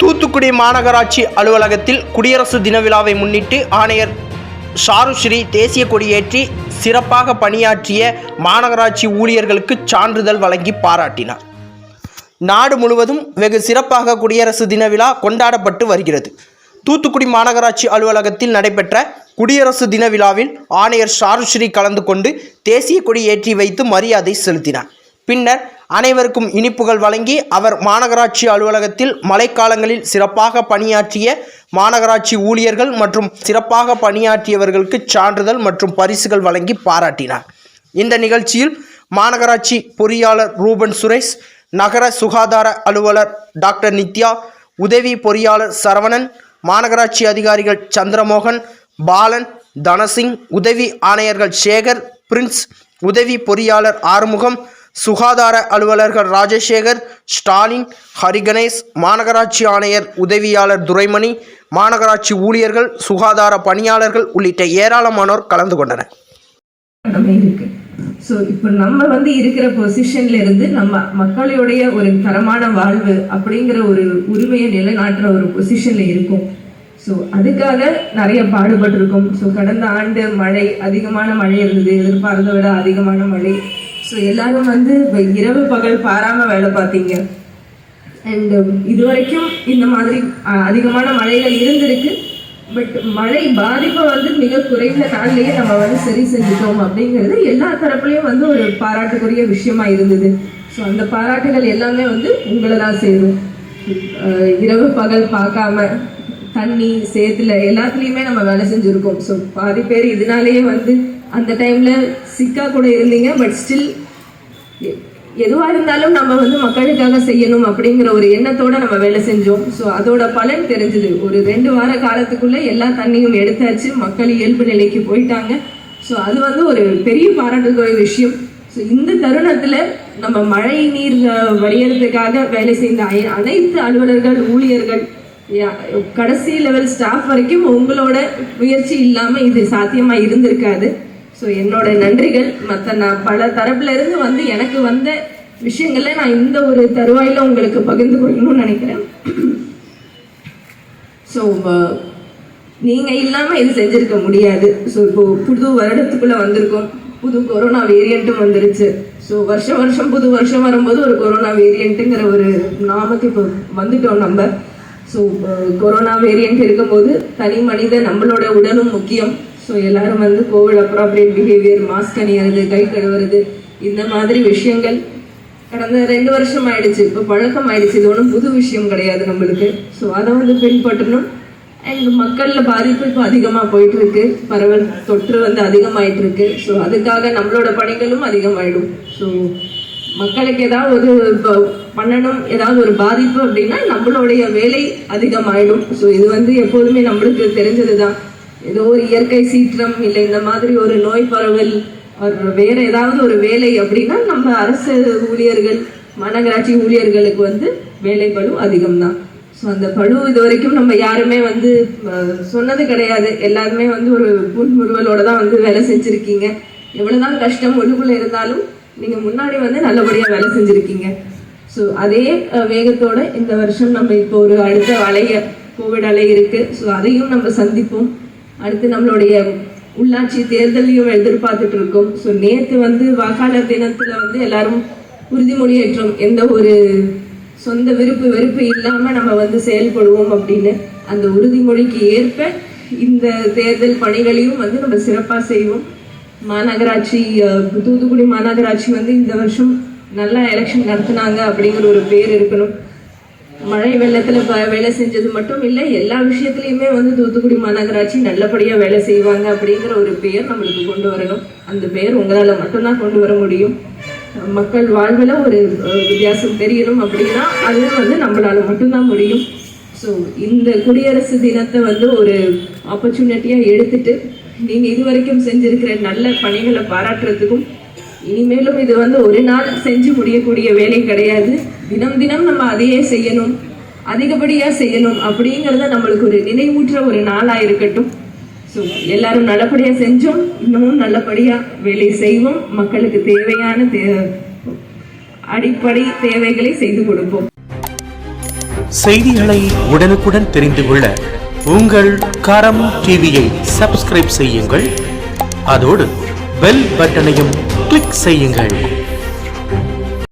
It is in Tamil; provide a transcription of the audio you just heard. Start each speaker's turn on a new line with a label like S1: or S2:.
S1: தூத்துக்குடி மாநகராட்சி அலுவலகத்தில் குடியரசு தின விழாவை முன்னிட்டு ஆணையர் ஷாருஸ்ரீ தேசிய கொடியேற்றி சிறப்பாக பணியாற்றிய மாநகராட்சி ஊழியர்களுக்கு சான்றிதழ் வழங்கி பாராட்டினார். நாடு முழுவதும் வெகு சிறப்பாக குடியரசு தின விழா கொண்டாடப்பட்டு வருகிறது. தூத்துக்குடி மாநகராட்சி அலுவலகத்தில் நடைபெற்ற குடியரசு தின விழாவில் ஆணையர் ஷாருஸ்ரீ கலந்து கொண்டு தேசிய கொடி ஏற்றி வைத்து மரியாதை செலுத்தினார். பின்னர் அனைவருக்கும் இனிப்புகள் வழங்கி அவர் மாநகராட்சி அலுவலகத்தில் மழைக்காலங்களில் சிறப்பாக பணியாற்றிய மாநகராட்சி ஊழியர்கள் மற்றும் சிறப்பாக பணியாற்றியவர்களுக்கு சான்றிதழ் மற்றும் பரிசுகள் வழங்கி பாராட்டினார். இந்த நிகழ்ச்சியில் மாநகராட்சி பொறியாளர் ரூபன் சுரேஷ் நகர சுகாதார அலுவலர் டாக்டர் நித்யா உதவி பொறியாளர் சரவணன் மாநகராட்சி அதிகாரிகள் சந்திரமோகன் பாலன் தனசிங் உதவி ஆணையர்கள் சேகர் பிரின்ஸ் உதவி பொறியாளர் ஆறுமுகம் சுகாதார அலுவலர்கள் ராஜசேகர் ஸ்டாலின் ஹரிகணேஷ் மாநகராட்சி ஆணையர் உதவியாளர் துரைமணி மாநகராட்சி ஊழியர்கள் சுகாதார பணியாளர்கள் உள்ளிட்ட ஏராளமானோர் கலந்து கொண்டனர்.
S2: ஸோ இப்போ நம்ம வந்து இருக்கிற பொசிஷன்ல இருந்து நம்ம மக்களுடைய ஒரு தரமான வாழ்வு அப்படிங்கிற ஒரு உரிமையை நிலைநாட்டுற ஒரு பொசிஷன்ல இருக்கும். ஸோ அதுக்காக நிறைய பாடுபட்டிருக்கோம். ஸோ கடந்த ஆண்டு மழை அதிகமான மழை இருந்தது. எதிர்பார்த்த விட அதிகமான மழை. ஸோ எல்லாரும் வந்து இப்போ இரவு பகல் பாராமல் வேலை பார்த்தீங்க. அண்ட் um, இது வரைக்கும் இந்த மாதிரி அதிகமான மழைகள் இருந்திருக்கு. பட் மழை பாதிப்பை வந்து மிக குறைந்த நாள்லயே நம்ம வந்து சரி செஞ்சுட்டோம் அப்படிங்கிறது எல்லா தரப்புலையும் வந்து ஒரு பாராட்டுக்குரிய விஷயமா இருந்தது. ஸோ அந்த பாராட்டுகள் எல்லாமே வந்து உங்களை தான் சேரும். இரவு பகல் பார்க்காம தண்ணி சேத்துல எல்லாத்துலேயுமே நம்ம வேலை செஞ்சுருக்கோம். ஸோ பாதி பேர் இதனாலேயே வந்து அந்த டைமில் சிக்கா கூட இருந்தீங்க பட் ஸ்டில் எ- இருந்தாலும் நம்ம வந்து மக்களுக்காக செய்யணும் அப்படிங்கிற ஒரு எண்ணத்தோட நம்ம வேலை செஞ்சோம். ஸோ அதோட பலன் தெரிஞ்சது. ஒரு ரெண்டு வார காலத்துக்குள்ளே எல்லா தண்ணியும் எடுத்தாச்சு. மக்கள் இயல்பு நிலைக்கு போயிட்டாங்க. ஸோ அது வந்து ஒரு பெரிய பாராட்டுக்குரிய விஷயம். ஸோ இந்த தருணத்தில் நம்ம மழை நீர் அஹ், வேலை செய்த அனைத்து அலுவலர்கள் ஊழியர்கள் யா- கடைசி லெவல் ஸ்டாஃப் வரைக்கும் உங்களோட முயற்சி இல்லாமல் இது சாத்தியமாக இருந்திருக்காது. ஸோ என்னோட நன்றிகள். மற்ற நான் பல தரப்புல இருந்து வந்து எனக்கு வந்த விஷயங்களை நான் இந்த ஒரு தருவாயில உங்களுக்கு பகிர்ந்து கொள்ளணும்னு நினைக்கிறேன். ஸோ நீங்க இல்லாம இது செஞ்சிருக்க முடியாது. ஸோ இப்போ புது வருடத்துக்குள்ள வந்திருக்கோம். புது கொரோனா வேரியண்ட்டும் வந்துருச்சு. ஸோ வருஷம் வருஷம் புது வருஷம் வரும்போது ஒரு கொரோனா வேரியண்ட்டுங்கிற ஒரு நாமக்கு இப்போ வந்துட்டோம் நம்ம. ஸோ கொரோனா வேரியண்ட் இருக்கும்போது தனி மனித நம்மளோட உடலும் முக்கியம். ஸோ எல்லாரும் வந்து கோவிட் அப்ராப்ரியேட் பிஹேவியர் மாஸ்க் அணியறது கை கழுவுறது இந்த மாதிரி விஷயங்கள் கடந்த ரெண்டு வருஷம் ஆயிடுச்சு. இப்போ பழக்கம் ஆயிடுச்சு. இது ஒன்றும் புது விஷயம் கிடையாது நம்மளுக்கு. ஸோ அதை வந்து பின்பற்றணும். அண்ட் மக்களில் பாதிப்பு இப்போ அதிகமாக போயிட்டு இருக்கு பரவல் தொற்று வந்து அதிகமாயிட்டு இருக்கு ஸோ அதுக்காக நம்மளோட பணிகளும் அதிகமாயிடும். ஸோ மக்களுக்கு ஏதாவது ஒரு இப்போ பண்ணணும் ஏதாவது ஒரு பாதிப்பு அப்படின்னா நம்மளுடைய வேலை அதிகமாயிடும். ஸோ இது வந்து எப்போதுமே நம்மளுக்கு தெரிஞ்சது தான் ஏதோ ஒரு இயற்கை சீற்றம் இல்லை இந்த மாதிரி ஒரு நோய் பரவல் வேற ஏதாவது ஒரு வேலை அப்படின்னா நம்ம அரசு ஊழியர்கள் மாநகராட்சி ஊழியர்களுக்கு வந்து வேலை பளு அதிகம்தான். ஸோ அந்த பளு இது வரைக்கும் நம்ம யாருமே வந்து சொன்னது கிடையாது. எல்லாருமே வந்து ஒரு புன்முறுவலோட தான் வந்து வேலை செஞ்சுருக்கீங்க. எவ்வளோதான் கஷ்டம் ஒழுங்குள்ள இருந்தாலும் நீங்கள் முன்னாடி வந்து நல்லபடியாக வேலை செஞ்சுருக்கீங்க. ஸோ அதே வேகத்தோட இந்த வருஷம் நம்ம இப்போ ஒரு அடுத்த அலைய கோவிட் அலை இருக்கு. ஸோ அதையும் நம்ம சந்திப்போம். அடுத்து நம்மளுடைய உள்ளாட்சி தேர்தலையும் எதிர்பார்த்துட்டு இருக்கோம் ஸோ நேற்று வந்து வாக்காளர் தினத்தில் வந்து எல்லாரும் உறுதிமொழியேற்றோம் எந்த ஒரு சொந்த விருப்பு வெறுப்பு இல்லாமல் நம்ம வந்து செயல்படுவோம் அப்படின்னு. அந்த உறுதிமொழிக்கு ஏற்ப இந்த தேர்தல் பணிகளையும் வந்து நம்ம சிறப்பாக செய்வோம். மாநகராட்சி தூத்துக்குடி மாநகராட்சி வந்து இந்த வருஷம் நல்லா எலெக்ஷன் நடத்துனாங்க அப்படிங்கிற ஒரு பேர் இருக்கணும். மழை வெள்ளத்துல ப- வேலை செஞ்சது மட்டும் இல்லை எல்லா விஷயத்துலையுமே வந்து தூத்துக்குடி மாநகராட்சி நல்லபடியா வேலை செய்வாங்க அப்படிங்கிற ஒரு பெயர் நம்மளுக்கு கொண்டு வரணும். அந்த பெயர் உங்களால மட்டும்தான் கொண்டு வர முடியும். மக்கள் வாழ்வில் ஒரு வித்தியாசம் தெரியணும் அப்படின்னா அது வந்து நம்மளால மட்டும்தான் முடியும். ஸோ இந்த குடியரசு தினத்தை வந்து ஒரு ஆப்பர்ச்சுனிட்டியாக எடுத்துட்டு நீங்கள் இது வரைக்கும் செஞ்சிருக்கிற நல்ல பணிகளை பாராட்டுறதுக்கும் இனிமேலும் இது வந்து ஒரு நாள் செஞ்சு முடியக்கூடிய வேலை கிடையாது. தினம் தினம் நம்ம அதையே செய்யணும். அதிகப்படியாக செய்யணும் அப்படிங்கிறத நம்மளுக்கு ஒரு நினைவூற்ற ஒரு நாளாக இருக்கட்டும். ஸோ எல்லாரும் நல்லபடியாக செஞ்சோம். இன்னமும் நல்லபடியாக வேலை செய்வோம். மக்களுக்கு தேவையான தே அடிப்படை தேவைகளை செய்து கொடுப்போம்.
S3: செய்திகளை உடனுக்குடன் தெரிந்து கொள்ள உங்கள் கரம் டிவியை சப்ஸ்கிரைப் செய்யுங்கள். அதோடு பெல் பட்டனையும் கிளிக் செய்யுங்கள்.